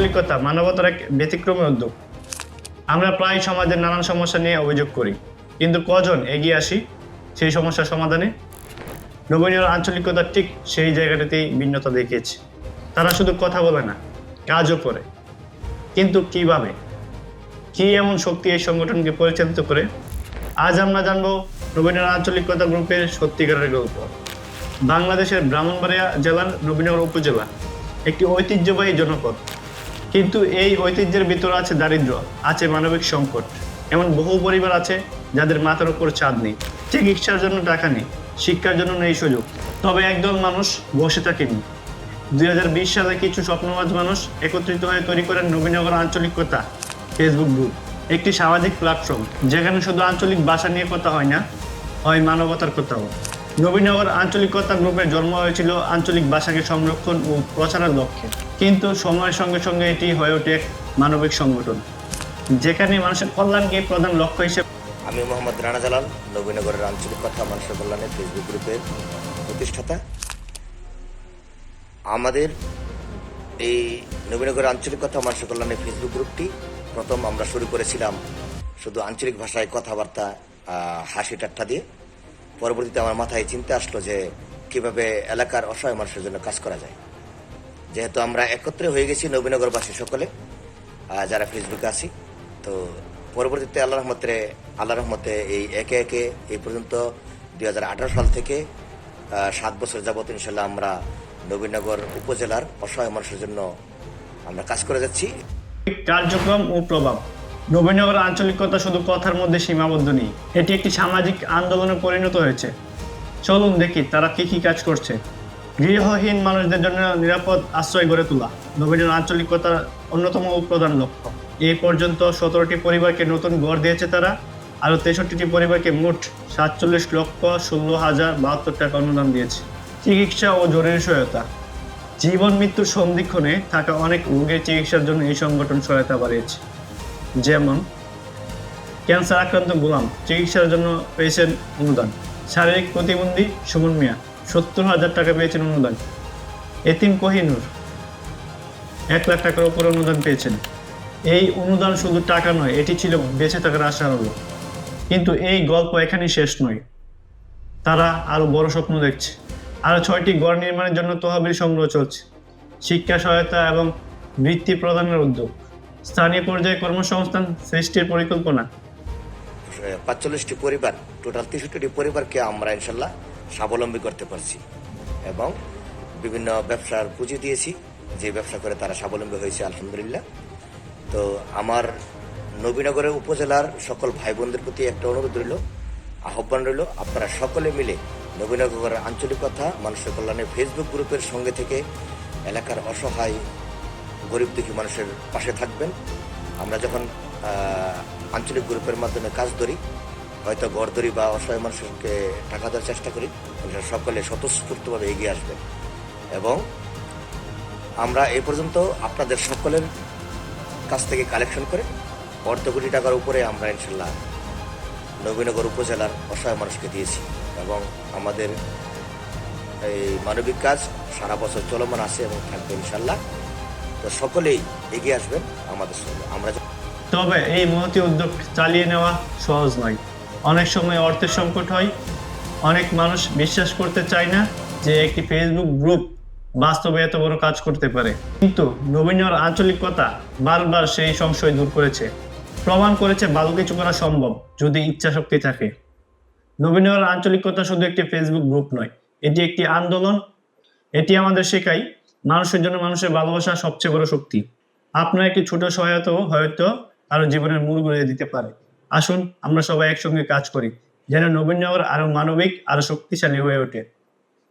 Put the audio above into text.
আঞ্চলিকতা, মানবতার এক ব্যতিক্রমী উদ্যোগ। আমরা প্রায় সমাজের নানান সমস্যা নিয়ে অভিযোগ করি। কিন্তু কজন এগিয়ে আসি সেই সমস্যার সমাধানে? নবীনের আঞ্চলিকতা ঠিক সেই জায়গাটাতেই ভিন্নতা দেখিয়েছে। তারা শুধু কথা বলে না, কাজও করে। কিন্তু কীভাবে? কি এমন শক্তি এই সংগঠনকে পরিচালিত করে? আজ আমরা জানব নবীনের আঞ্চলিকতা গ্রুপের সত্যিকারের গল্প। বাংলাদেশের ব্রাহ্মণবাড়িয়া জেলার নবীনগর উপজেলা একটি ঐতিহ্যবাহী জনপদ। কিন্তু এই ঐতিহ্যের ভিতর আছে দারিদ্র আছে মানবিক সংকট। এমন বহু পরিবার আছে যাদের মাথার উপর চাঁদ নেই। চিকিৎসার জন্য টাকা নেই, শিক্ষার জন্য নেই সুযোগ। তবে একদল মানুষ বসে থাকেনি। দুই হাজার বিশ সালে কিছু স্বপ্নবাজ মানুষ একত্রিত হয়ে তৈরি করেন নবীনগর আঞ্চলিক কথা ফেসবুক গ্রুপ, একটি সামাজিক প্ল্যাটফর্ম, যেখানে শুধু আঞ্চলিক ভাষা নিয়ে কথা হয় না, হয় মানবতার কথাও। নবীনগর আঞ্চলিকতা গ্রুপের জন্ম হয়েছিল আঞ্চলিক ভাষাকে সংরক্ষণ ও প্রচারের লক্ষ্যে। কিন্তু সময়ের সঙ্গে সঙ্গে এটি হয়ে ওঠে মানবিক সংগঠন, যেখানে মানুষের কল্যাণকে প্রধান লক্ষ্য হিসেবে আমি মোহাম্মদ রানা জালাল, নবীনগরের আঞ্চলিক কথা মানুষের কল্যাণে ফেসবুক গ্রুপের প্রতিষ্ঠাতা। আমাদের এই নবীনগরের আঞ্চলিক কথা মানুষের কল্যাণে ফেসবুক গ্রুপটি প্রথম আমরা শুরু করেছিলাম শুধু আঞ্চলিক ভাষায় কথাবার্তা হাসি ঠাট্টা দিয়ে। পরবর্তীতে আমার মাথায় চিন্তা আসলো যে কীভাবে এলাকার অসহায় মানুষের জন্য কাজ করা যায়। যেহেতু আমরা একত্রে হয়ে গেছি নবীনগরবাসী সকলে যারা ফেসবুকে আছি, তো পরবর্তীতে আল্লাহ রহমতে আল্লাহ রহমতে এই একে একে এই পর্যন্ত দু হাজার আঠারো সাল থেকে সাত বছর যাবত ইনশাল্লাহ আমরা নবীনগর উপজেলার অসহায় মানুষের জন্য আমরা কাজ করে যাচ্ছি। কার্যক্রম ও প্রভাব। নবীনগর আঞ্চলিকতা শুধু কথার মধ্যে সীমাবদ্ধ নেই। এটি একটি সামাজিক আন্দোলনে পরিণত হয়েছে। চলুন দেখি তারা কি কি কাজ করছে। গৃহহীন মানুষদের জন্য নিরাপদ আশ্রয় গড়ে তোলা নবীনগর আঞ্চলিকতার অন্যতম প্রধান লক্ষ্য। এই পর্যন্ত সতেরোটি পরিবারকে নতুন ঘর দিয়েছে তারা, আরও তেষট্টিটি পরিবারকে মোট সাতচল্লিশ লক্ষ ষোলো হাজার বাহাত্তর টাকা অনুদান দিয়েছে। চিকিৎসা ও জরুরি সহায়তা। জীবন মৃত্যুর সন্ধিক্ষণে থাকা অনেক রোগের চিকিৎসার জন্য এই সংগঠন সহায়তা বাড়িয়েছে। যেমন ক্যান্সার আক্রান্ত গোলাম চিকিৎসার জন্য পেয়েছেন অনুদান। শারীরিক প্রতিবন্ধী সুমন মিয়া, সত্তর হাজার টাকা পেয়েছেন অনুদান। এতিম কোহিনুর, এক লাখ টাকার উপর অনুদান পেয়েছেন। এই অনুদান শুধু টাকা নয়, এটি ছিল বেঁচে থাকার আশার আলো। কিন্তু এই গল্প এখানেই শেষ নয়। তারা আরও বড় স্বপ্ন দেখছে। আরও ছয়টি গড় নির্মাণের জন্য তহবিল সংগ্রহ চলছে। শিক্ষা সহায়তা এবং বৃত্তি প্রদানের উদ্যোগ। স্থানীয় পর্যায়ে কর্মসংস্থান সৃষ্টির পরিকল্পনা। পাঁচচল্লিশটি পরিবার টোটাল তেষট্টিটি পরিবারকে আমরা ইনশাল্লাহ স্বাবলম্বী করতে পারছি এবং বিভিন্ন ব্যবসার পুঁজি দিয়েছি, যে ব্যবসা করে তারা স্বাবলম্বী হয়েছে, আলহামদুলিল্লাহ। তো আমার নবীনগরের উপজেলার সকল ভাই বোনদের প্রতি একটা অনুরোধ রইল, আহ্বান রইল, আপনারা সকলে মিলে নবীনগরের আঞ্চলিকতা মানুষের কল্যাণে ফেসবুক গ্রুপের সঙ্গে থেকে এলাকার অসহায় গরিব দুঃখী মানুষের পাশে থাকবেন। আমরা যখন আঞ্চলিক গ্রুপের মাধ্যমে কাজ ধরি হয়তো গড় ধরি বা অসহায় মানুষকে টাকা দেওয়ার চেষ্টা করি সকলে স্বতঃস্ফূর্তভাবে এগিয়ে আসবেন। এবং আমরা এই পর্যন্ত আপনাদের সকলের কাছ থেকে কালেকশন করে অর্ধ কোটি টাকার উপরে আমরা ইনশাল্লাহ নবীনগর উপজেলার অসহায় মানুষকে দিয়েছি। এবং আমাদের এই মানবিক কাজ সারা বছর চলমান আছে এবং থাকবে ইনশাল্লাহ সকলেই এগিয়ে আসবেন আমাদের সঙ্গে। আমরা তবে এই মহতি উদ্যোগ চালিয়ে নেওয়া সহজ নয়। অনেক সময় অর্থের সংকট হয়। অনেক মানুষ বিশ্বাস করতে চায় না যে একটি ফেসবুক গ্রুপ বাস্তবে এত বড় কাজ করতে পারে। কিন্তু নবীনগর আঞ্চলিকতা বারবার সেই সংশয় দূর করেছে। প্রমাণ করেছে ভালো কিছু করা সম্ভব যদি ইচ্ছা শক্তি থাকে নবীনগর আঞ্চলিকতা শুধু একটি ফেসবুক গ্রুপ নয়, এটি একটি আন্দোলন। এটি আমাদের শেখায় মানুষের জন্য মানুষের ভালোবাসা সবচেয়ে বড় শক্তি। আপনার একটি ছোট সহায়তা হয়তো আরও জীবনের মূল গড়ে দিতে পারে। আসুন, আমরা সবাই একসঙ্গে কাজ করি, যেন নবীন নগর আরও মানবিক, আরও শক্তিশালী হয়ে ওঠে।